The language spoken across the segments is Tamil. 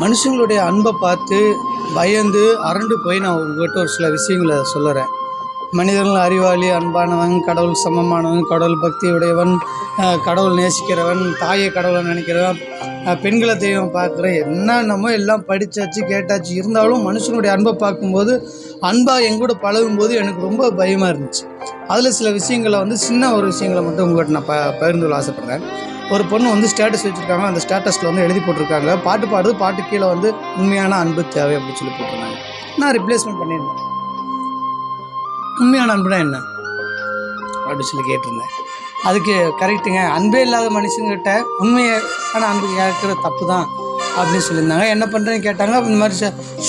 மனுஷங்களுடைய அன்பை பார்த்து பயந்து அரண்டு போய் நான் உங்ககிட்ட ஒரு சில விஷயங்களை சொல்லுறேன். மனிதர்கள் அறிவாளி அன்பானவன் கடவுள் சமமானவன் கடவுள் பக்தி உடையவன் கடவுள் நேசிக்கிறவன் தாயை கடவுளை நினைக்கிறவன் பெண்களை தெய்வம் பார்க்குற என்னென்னமோ எல்லாம் படித்தாச்சு கேட்டாச்சு. இருந்தாலும் மனுஷனுடைய அன்பை பார்க்கும்போது அன்பாக எங்கூட பழகும்போது எனக்கு ரொம்ப பயமாக இருந்துச்சு. அதில் சில விஷயங்களை வந்து சின்ன ஒரு விஷயங்களை மட்டும் உங்கள்கிட்ட நான் ப பகிர்ந்து கொள்ள ஆசைப்பட்றேன். ஒரு பொண்ணு வந்து ஸ்டேட்டஸ் வச்சுருக்காங்க. அந்த ஸ்டேட்டஸில் வந்து எழுதி போட்டிருக்காங்க. பாட்டு பாடுது பாட்டு கீழே வந்து உண்மையான அன்பு தேவை அப்படின்னு சொல்லி போட்டிருந்தாங்க. நான் ரிப்ளேஸ்மெண்ட் பண்ணியிருந்தேன். உண்மையான அன்புனா என்ன? அப்படின்னு சொல்லி கேட்டிருந்தேன். அதுக்கு கரெக்டுங்க அன்பே இல்லாத மனுஷங்கிட்ட உண்மையான அன்பு கேட்குற தப்பு தான். அப்படின்னு சொல்லியிருந்தாங்க. என்ன பண்ணுறேன்னு கேட்டாங்க. இந்த மாதிரி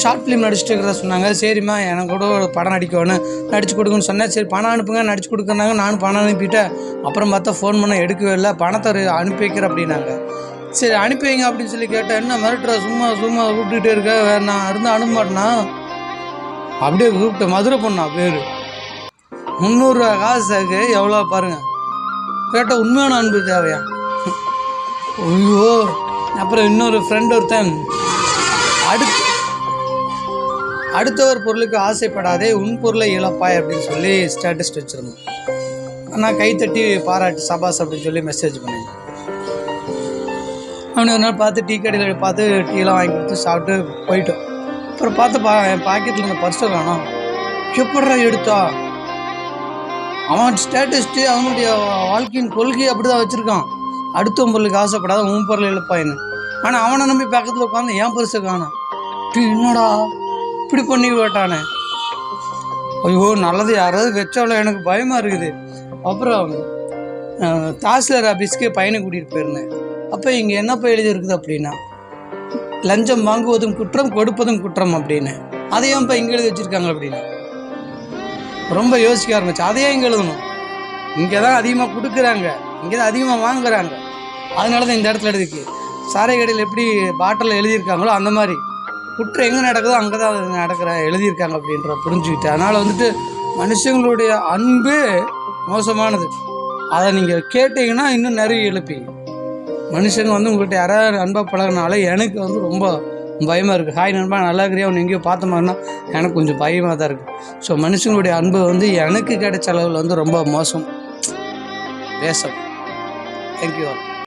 ஷார்ட் ஃபிலிம் நடிச்சுட்டு இருக்கிறத சொன்னாங்க. சரிம்மா எனக்கு கூட ஒரு படம் நடிக்கணும் நடிச்சு கொடுக்கணும்னு சொன்னேன். சரி பணம் அனுப்புங்க. நடிச்சு கொடுக்குறாங்க நானும் பணம் அனுப்பிட்டேன். அப்புறம் பார்த்தா ஃபோன் பண்ண எடுக்கவே இல்லை. பணத்தை அனுப்பி வைக்கிறேன் அப்படின்னாங்க. சரி அனுப்பி வைங்க அப்படின்னு சொல்லி கேட்டேன். என்ன மிரட்டுற? சும்மா சும்மா கூப்பிட்டுட்டே இருக்க. வேற நான் இருந்து அனுப்ப மாட்டேனா? அப்படியே கூப்பிட்டேன் மதுரை பொண்ணா பேர். முந்நூறுரூவா காசுக்கு எவ்வளோ பாருங்கள் கேட்டால் உண்மையான அன்பு தேவையா? ஐயோ. அப்புறம் இன்னொரு ஃப்ரெண்ட் ஒருத்தன் அடுத்து அடுத்தவர் பொருளுக்கு ஆசைப்படாதே உன் பொருளை இழப்பாய் அப்படின்னு சொல்லி ஸ்டேட்டஸ் வச்சுருந்தோம் நான் கைத்தட்டி பாராட்டு சபாஸ் அப்படின்னு சொல்லி மெசேஜ் பண்ணேன். அவனை ஒரு நாள் பார்த்து டீ கடையில் பார்த்து டீலாம் வாங்கி கொடுத்து சாப்பிட்டு போயிட்டோம். அப்புறம் பார்த்து பா என் பாக்கெட்டில் இருந்த பர்ஸை வேணும். எப்படா எடுத்தா? அவன் ஸ்டேட்டஸ்ட்டு அவனுடைய வாழ்க்கையின் கொள்கை அப்படி தான் வச்சுருக்கான். அடுத்த பொருளுக்கு ஆசைப்படாத உன் பொருள் இழப்பாயின்னு. ஆனால் அவனை நம்பி பக்கத்தில் உட்காந்து என் பெருசு காணும் என்னடா? இப்படி பண்ணி விட்டானே. ஐயோ நல்லது யாராவது வச்சாலும் எனக்கு பயமாக இருக்குது. அப்புறம் தாசிலர் ஆஃபீஸ்க்கு பையனை கூட்டிகிட்டு போயிருந்தேன். அப்போ இங்கே என்னப்பா எழுதியிருக்குது அப்படின்னா லஞ்சம் வாங்குவதும் குற்றம் கொடுப்பதும் குற்றம் அப்படின்னு. அதையும் இப்போ இங்கே எழுதி வச்சுருக்காங்க அப்படின்னு. ரொம்ப யோசிக்க ஆரம்பிச்சு. அதையே இங்கே எழுதணும். இங்கே தான் அதிகமாக கொடுக்குறாங்க. இங்கே தான் அதிகமாக வாங்குறாங்க. அதனால தான் இந்த இடத்துல எடுத்துக்கு சாரை கடையில் எப்படி பாட்டில் எழுதியிருக்காங்களோ அந்த மாதிரி. குற்றம் எங்கே நடக்குதோ அங்கே தான் நடக்கிற எழுதியிருக்காங்க அப்படின்ற புரிஞ்சுக்கிட்டு. அதனால் வந்துட்டு மனுஷங்களுடைய அன்பு மோசமானது. அதை நீங்கள் கேட்டிங்கன்னா இன்னும் நிறைய எழுப்பீங்க மனுஷங்க வந்து உங்கள்கிட்ட யாராவது அன்பாக பழகினால எனக்கு வந்து ரொம்ப பயமாக இருக்குது ஹாய் நண்பா நல்லா இருக்கிறியா? அவன் எங்கேயோ பார்த்த மாதிரினா எனக்கு கொஞ்சம் பயமாக தான் இருக்குது ஸோ மனுஷங்களுடைய அன்பு வந்து எனக்கு கிடைச்ச அளவில் வந்து ரொம்ப மோசம். Thank you all.